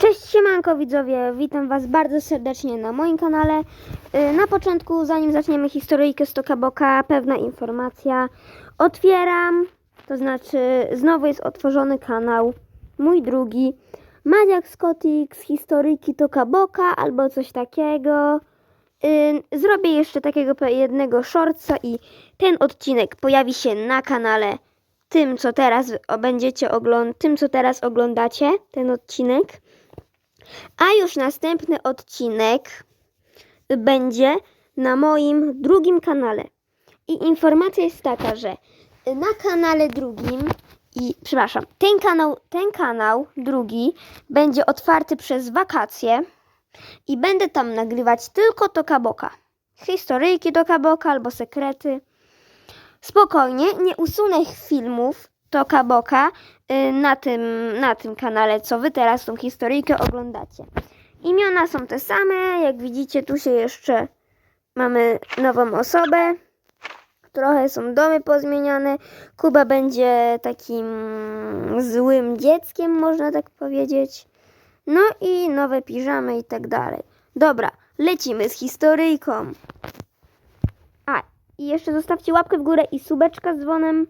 Cześć siemanko widzowie, witam was bardzo serdecznie na moim kanale. Yy, Na początku, zanim zaczniemy historyjkę Stoka Boka, pewna informacja. Otwieram, to znaczy znowu jest otworzony kanał, mój drugi, Madziak Scotix, historyjki Toka Boka albo coś takiego. Yy, Zrobię jeszcze takiego jednego shortsa i ten odcinek pojawi się na kanale tym, co teraz będziecie oglądać, tym, co teraz oglądacie, ten odcinek. A już następny odcinek będzie na moim drugim kanale. I informacja jest taka, że na kanale drugim i przepraszam, ten kanał, ten kanał drugi będzie otwarty przez wakacje i będę tam nagrywać tylko Toka Boka. Historyjki Toka Boka albo sekrety. Spokojnie, nie usunę filmów Toka Boka y, na tym, na tym kanale, co wy teraz tą historyjkę oglądacie. Imiona są te same, jak widzicie tu się jeszcze mamy nową osobę. Trochę są domy pozmieniane. Kuba będzie takim złym dzieckiem, można tak powiedzieć. No i nowe piżamy i tak dalej. Dobra, lecimy z historyjką. A, i jeszcze zostawcie łapkę w górę i subeczka z dzwonem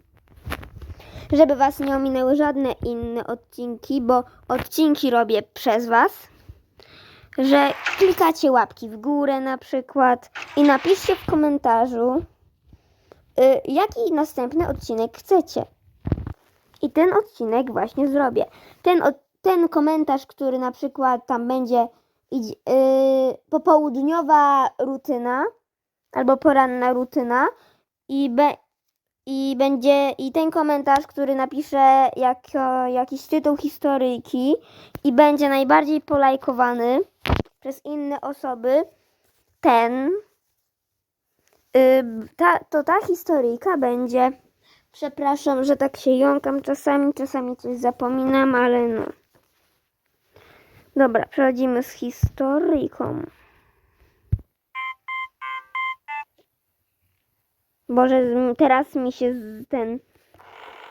żeby Was nie ominęły żadne inne odcinki, bo odcinki robię przez Was, że klikacie łapki w górę na przykład i napiszcie w komentarzu, y, jaki następny odcinek chcecie. I ten odcinek właśnie zrobię. Ten, ten komentarz, który na przykład tam będzie idź- y, popołudniowa rutyna albo poranna rutyna i, be, i będzie i ten komentarz, który napisze jako, jakiś tytuł historyjki i będzie najbardziej polajkowany przez inne osoby, ten y, ta, to ta historyjka będzie. Przepraszam, że tak się jąkam czasami, czasami coś zapominam, ale no. Dobra, przechodzimy z historyjką. Boże, teraz mi się ten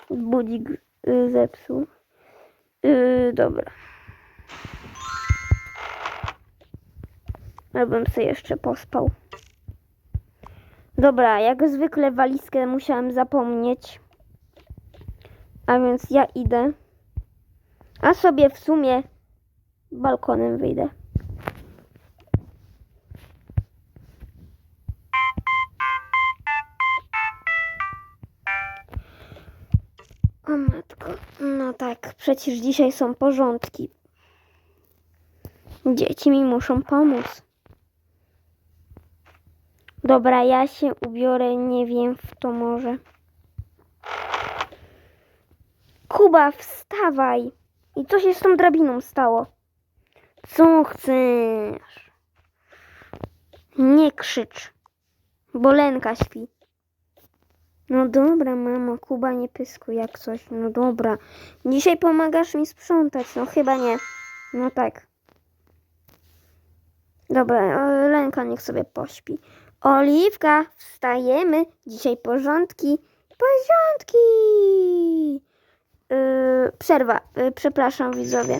budzik y, zepsuł. Yy, dobra. Abym sobie jeszcze pospał. Dobra, jak zwykle walizkę musiałem zapomnieć. A więc ja idę. A sobie w sumie balkonem wyjdę. Przecież dzisiaj są porządki. Dzieci mi muszą pomóc. Dobra, ja się ubiorę, nie wiem w to może. Kuba, wstawaj! I co się z tą drabiną stało? Co chcesz? Nie krzycz, bo Lenka śpi. No dobra, mamo, Kuba nie pyskuj jak coś. No dobra. Dzisiaj pomagasz mi sprzątać. No chyba nie. No tak. Dobra, Lenka niech sobie pośpi. Oliwka, wstajemy. Dzisiaj porządki. Porządki! Yy, przerwa. Yy, przepraszam, widzowie.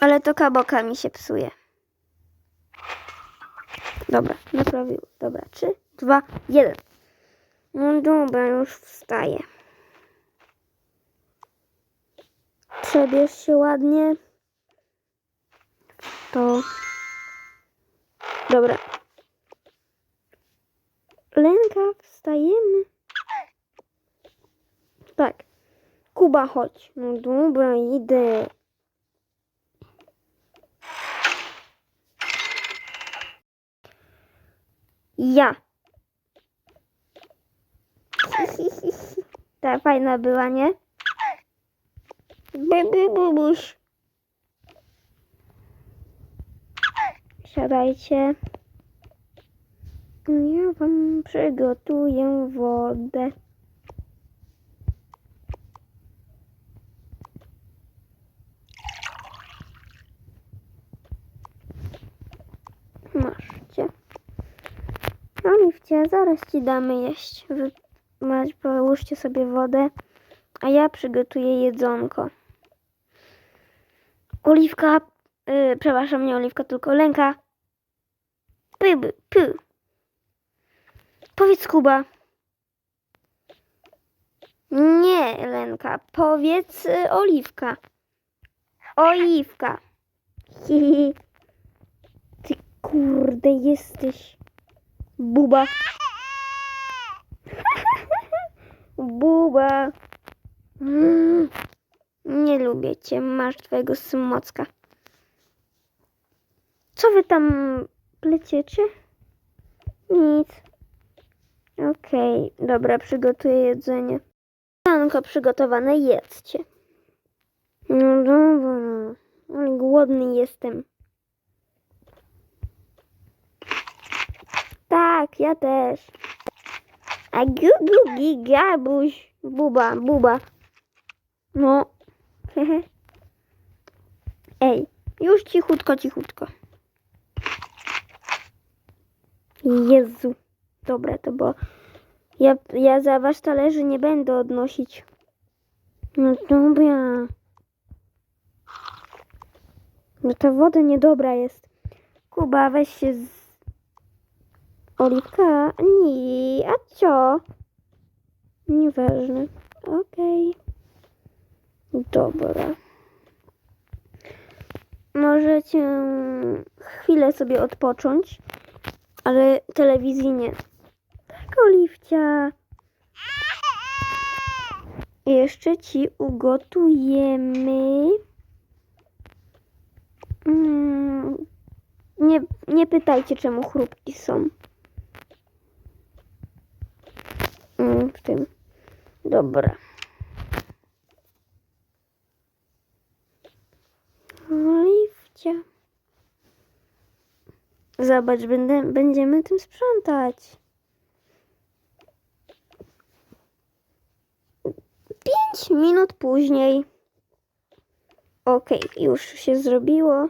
Ale to kaboka mi się psuje. Dobra, naprawił. Dobra, trzy, dwa, jeden. No dobra, już wstaję. Przebierz się ładnie. To. Dobra. Lenka, wstajemy. Tak. Kuba, chodź. No dobra, idę. Ja. Ta fajna była, nie? Baby bubuś. Siadajcie. Ja wam przygotuję wodę. Masz Oliwcie, zaraz ci damy jeść. Mać, połóżcie sobie wodę, a ja przygotuję jedzonko. Oliwka, yy, przepraszam, nie Oliwka, tylko Lenka. Py, py, py. Powiedz Kuba. Nie, Lenka, powiedz y, Oliwka. Oliwka. Ty kurde jesteś. Buba. Buba. Mm. Nie lubię cię, masz twojego smocka. Co wy tam pleciecie? Nic. Okej, dobra, przygotuję jedzenie. Panko przygotowane, jedzcie. No dobra, ale głodny jestem. Tak, ja też. A gugu gigabuś. Buba, buba. No. Ej, już cichutko, cichutko. Jezu. Dobra, to bo ja, ja za wasz talerzy nie będę odnosić. No dobra. No ta woda niedobra jest. Kuba, weź się z... Oliwka? Nie, a co? Nieważne. Okej. Dobra. Możecie chwilę sobie odpocząć, ale telewizji nie. Tak, Oliwcia. Jeszcze ci ugotujemy. Mm, nie, nie pytajcie, czemu chrupki są. Mm, w tym. Dobra. Oliwcia. Zobacz, będę, będziemy tym sprzątać. Pięć minut później. Okej, już się zrobiło.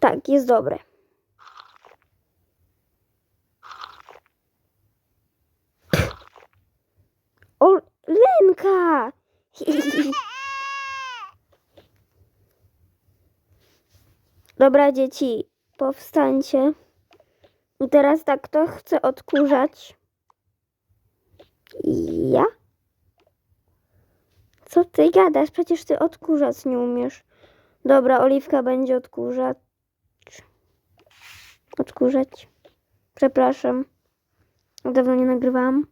Tak, jest dobre. O, Dobra, dzieci, powstańcie. I teraz tak, kto chce odkurzać? Ja? Co ty gadasz? Przecież ty odkurzać nie umiesz. Dobra, Oliwka będzie odkurzać. Odkurzać. Przepraszam. Dawno nie nagrywałam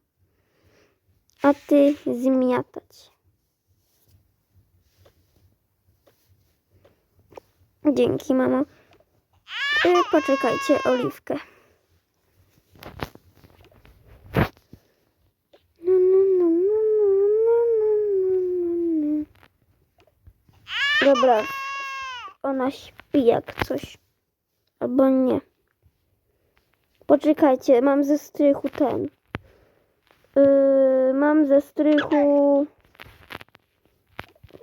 a ty zmiatać. Dzięki, mamo. I poczekajcie, oliwkę. Dobra, ona śpi jak coś. Albo nie. Poczekajcie, mam ze strychu ten. Yy, mam ze strychu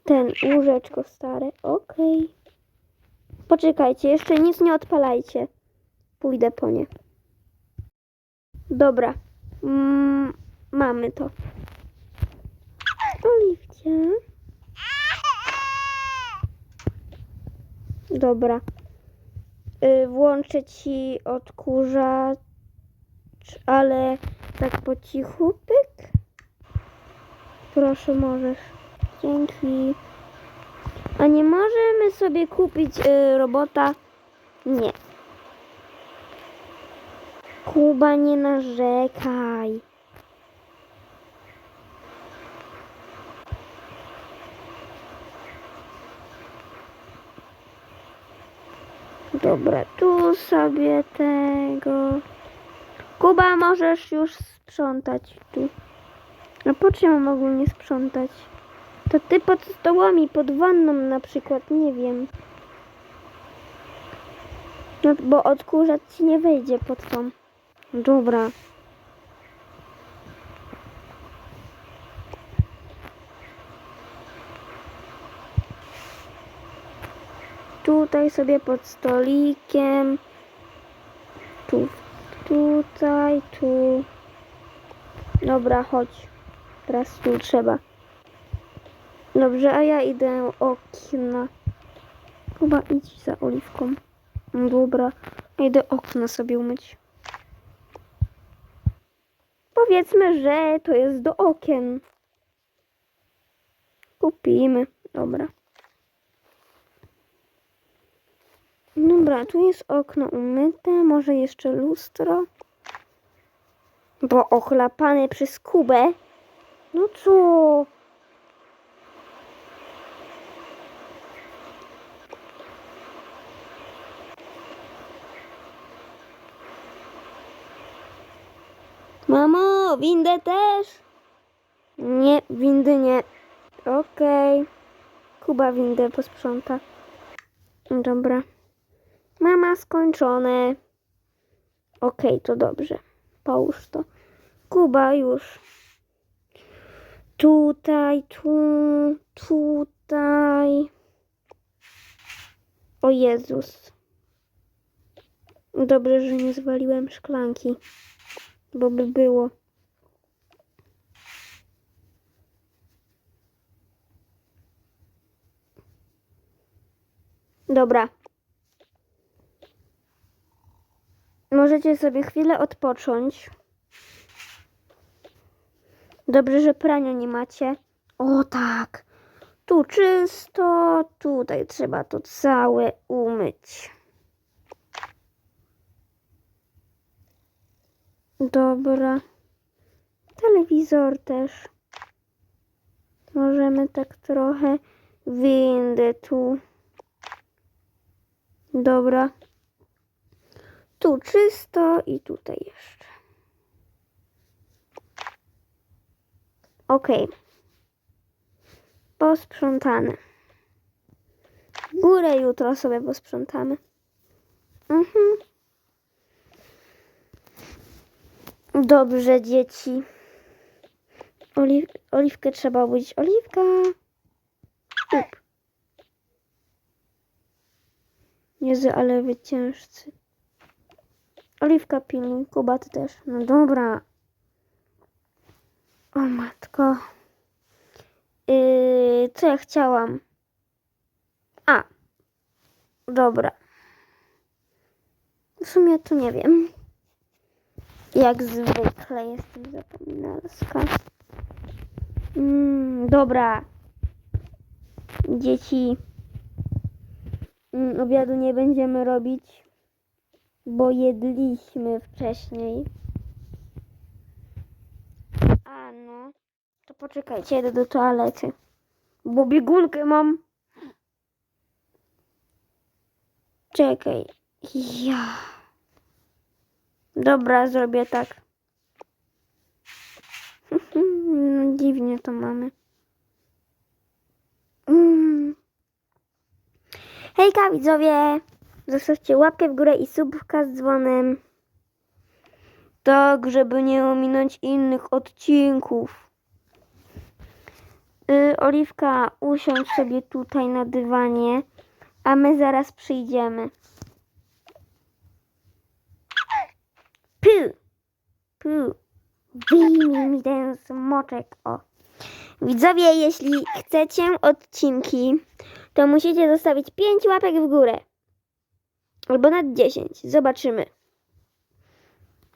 ten łóżeczko stare. Okej. Poczekajcie, jeszcze nic nie odpalajcie. Pójdę po nie. Dobra. Mm, mamy to. Oliwcia. Dobra. Y, włączę ci odkurzacz, ale tak po cichu, pyk. Proszę, możesz. Dzięki. A nie możemy sobie kupić y, robota? Nie. Kuba, nie narzekaj. Dobra, tu sobie tego. Kuba, możesz już sprzątać tu. A po czym mam ogólnie sprzątać? To ty pod stołami, pod wanną na przykład, nie wiem. No, bo odkurzacz ci nie wejdzie pod tą. Dobra. Tutaj sobie pod stolikiem. Tu, tutaj, tu. Dobra, chodź. Teraz tu trzeba. Dobrze, a ja idę okna. Chyba idź za oliwką. Dobra, idę okna sobie umyć. Powiedzmy, że to jest do okien. Kupimy. Dobra. Dobra, tu jest okno umyte, może jeszcze lustro. Bo ochlapane przez Kubę. No co? Mamo, windę też? Nie, windy nie. Okej. Kuba windę posprząta. Dobra. Mama, skończone. Okej, to dobrze. Połóż to. Kuba już. Tutaj, tu, tutaj. O Jezus. Dobrze, że nie zwaliłem szklanki, bo by było. Dobra. Możecie sobie chwilę odpocząć. Dobrze, że prania nie macie. O tak. Tu czysto, tutaj trzeba to całe umyć. Dobra. Telewizor też. Możemy tak trochę windę tu. Dobra. Tu czysto i tutaj jeszcze. Ok. Posprzątane. Górę jutro sobie posprzątamy. Mhm. Dobrze, dzieci. Oliw oliwkę trzeba obudzić. Oliwka. Up. Jezu, ale wy ciężcy. Oliwka pilnuj, Kuba ty też. No dobra. O matko. Yy, co ja chciałam? A. Dobra. W sumie to nie wiem. Jak zwykle jestem zapominalska. Mm, dobra. Dzieci. Mm, obiadu nie będziemy robić, bo jedliśmy wcześniej. A no, to poczekajcie, jedę do toalety, bo biegunkę mam. Czekaj, ja. Dobra, zrobię tak. No, dziwnie to mamy. Mm. Hejka widzowie! Zostawcie łapkę w górę i subka z dzwonem. Tak, żeby nie ominąć innych odcinków. Y, Oliwka, usiądź sobie tutaj na dywanie, a my zaraz przyjdziemy. Pu! Pu! Wyjmij mi ten smoczek, o. Widzowie, jeśli chcecie odcinki, to musicie zostawić 5 łapek w górę. Albo nad 10. Zobaczymy.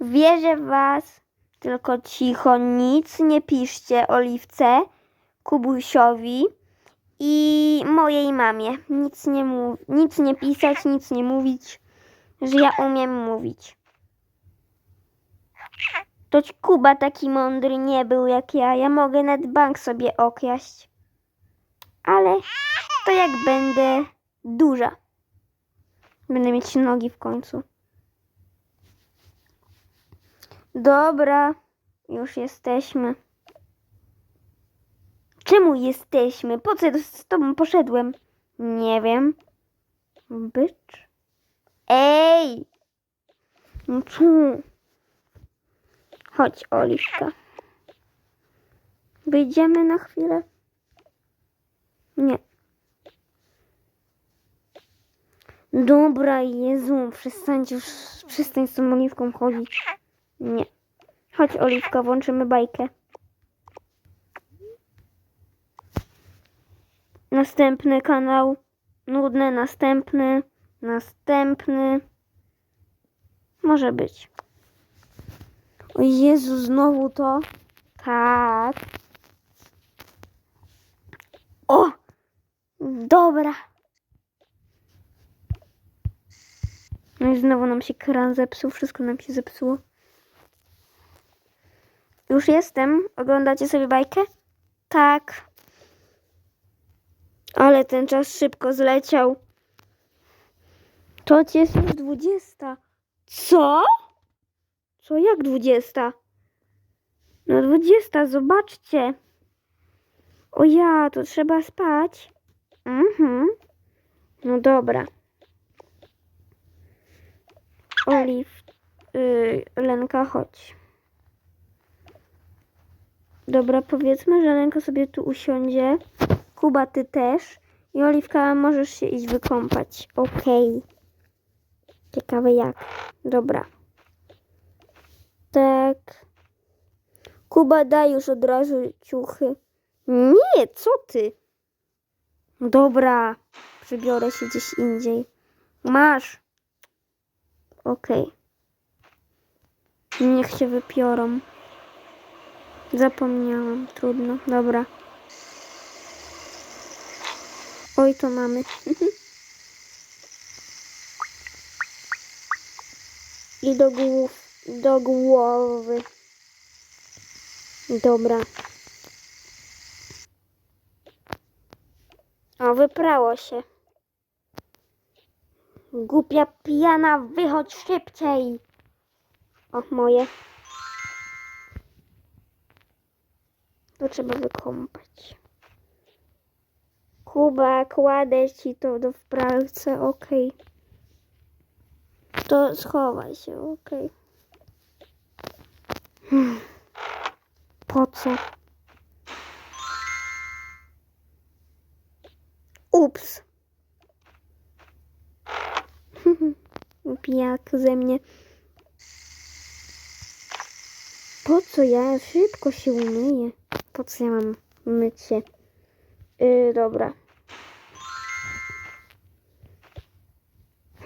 Wierzę w Was. Tylko cicho, nic nie piszcie Oliwce, Kubusiowi i mojej mamie. Nic nie, mów, nic nie pisać, nic nie mówić, że ja umiem mówić. To ci Kuba taki mądry nie był jak ja. Ja mogę nad bank sobie okraść. Ale to jak będę duża. Będę mieć nogi w końcu. Dobra, już jesteśmy. Czemu jesteśmy? Po co z tobą poszedłem? Nie wiem. Bycz. Ej! No co? Chodź, Oliwka. Wyjdziemy na chwilę? Nie. Dobra, Jezu, przestańcie przestań z tą Oliwką chodzić. Nie. Chodź, Oliwka, włączymy bajkę. Następny kanał. Nudny, następny. Następny. Może być. O Jezu, znowu to. Tak. O! Dobra. No i znowu nam się kran zepsuł, wszystko nam się zepsuło. Już jestem. Oglądacie sobie bajkę? Tak. Ale ten czas szybko zleciał. To jest już dwudziesta. Co? Co jak dwudziesta? No dwudziesta, zobaczcie. O ja, to trzeba spać. Mhm. No dobra. Oliw, yy, Lenka, chodź. Dobra, powiedzmy, że Lenka sobie tu usiądzie. Kuba, ty też. I Oliwka, możesz się iść wykąpać. Okej. Ciekawe jak. Dobra. Tak. Kuba, daj już od razu ciuchy. Nie, co ty? Dobra. Przybiorę się gdzieś indziej. Masz. Okej. Niech się wypiorą. Zapomniałam. Trudno. Dobra. Oj, to mamy. I do głów, do głowy. Dobra. O, wyprało się. Głupia pijana, wychodź szybciej. O, moje. To trzeba wykąpać. Kuba, kładę ci to do wprawce, okej. To schowaj się, okej. Hmm. Po co? Ups. Pijak ze mnie. Po co ja szybko się umyję? Po co ja mam myć się? Yy, dobra.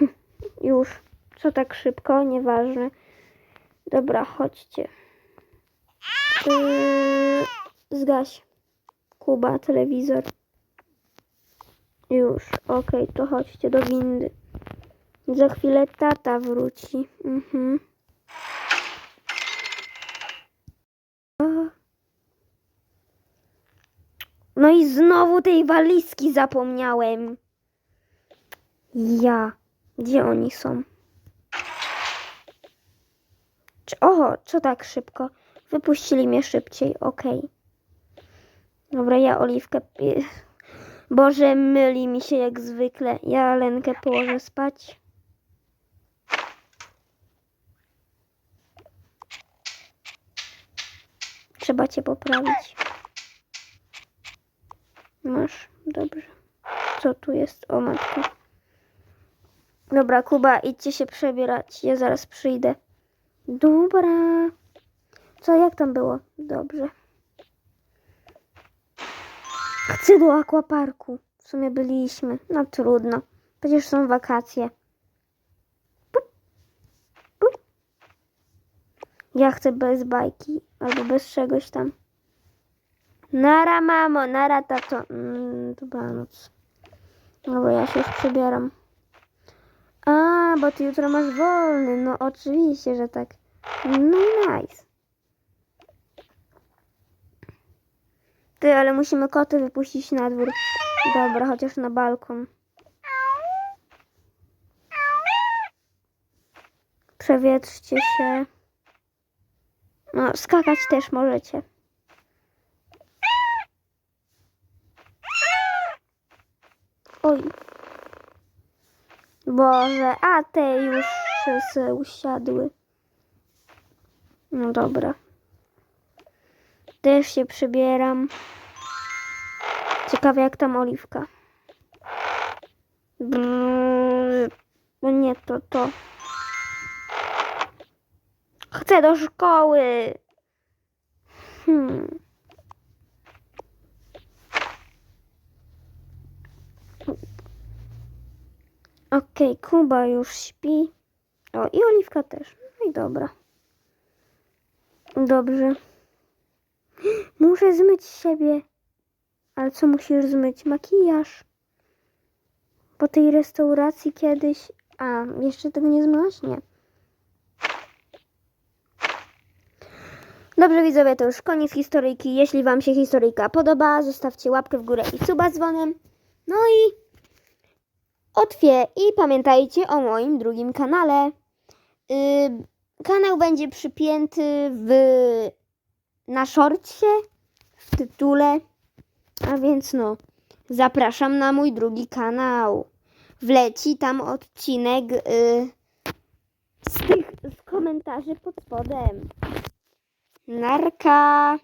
Już. Co tak szybko? Nieważne. Dobra, chodźcie. Yy, zgaś. Kuba, telewizor. Już. Okej, to chodźcie do windy. Za chwilę tata wróci. Mhm. No i znowu tej walizki zapomniałem. Ja. Gdzie oni są? Czy, oho, co tak szybko? Wypuścili mnie szybciej, okej. Dobra, ja oliwkę. Boże, myli mi się jak zwykle. Ja Lenkę położę spać. Trzeba cię poprawić. Masz, dobrze. Co tu jest? O matko. Dobra, Kuba, idźcie się przebierać. Ja zaraz przyjdę. Dobra. Co, jak tam było? Dobrze. Chcę do akwaparku. W sumie byliśmy. No trudno. Przecież są wakacje. Ja chcę bez bajki. Albo bez czegoś tam. Nara mamo, nara tato. Mm, dobranoc. Dobra, ja się już przebieram. A, bo ty jutro masz wolny. No oczywiście, że tak. No nice. Ty, ale musimy koty wypuścić na dwór. Dobra, chociaż na balkon. Przewietrzcie się. No, skakać też możecie. Oj. Boże, a te już się usiadły. No dobra. Też się przybieram. Ciekawe jak tam oliwka. Brrr. No nie to, to. Chcę do szkoły. Hmm. Okej, okay, Kuba już śpi. O, i Oliwka też. No i dobra. Dobrze. Muszę zmyć siebie. Ale co musisz zmyć? Makijaż. Po tej restauracji kiedyś. A, jeszcze tego nie zmyłaś? Nie. Dobrze widzowie, to już koniec historyjki. Jeśli Wam się historyjka podoba, zostawcie łapkę w górę i suba dzwonem. No i otwie i pamiętajcie o moim drugim kanale. Yy, kanał będzie przypięty w na szorcie w tytule. A więc no, zapraszam na mój drugi kanał. Wleci tam odcinek yy, z tych z komentarzy pod spodem. Narka.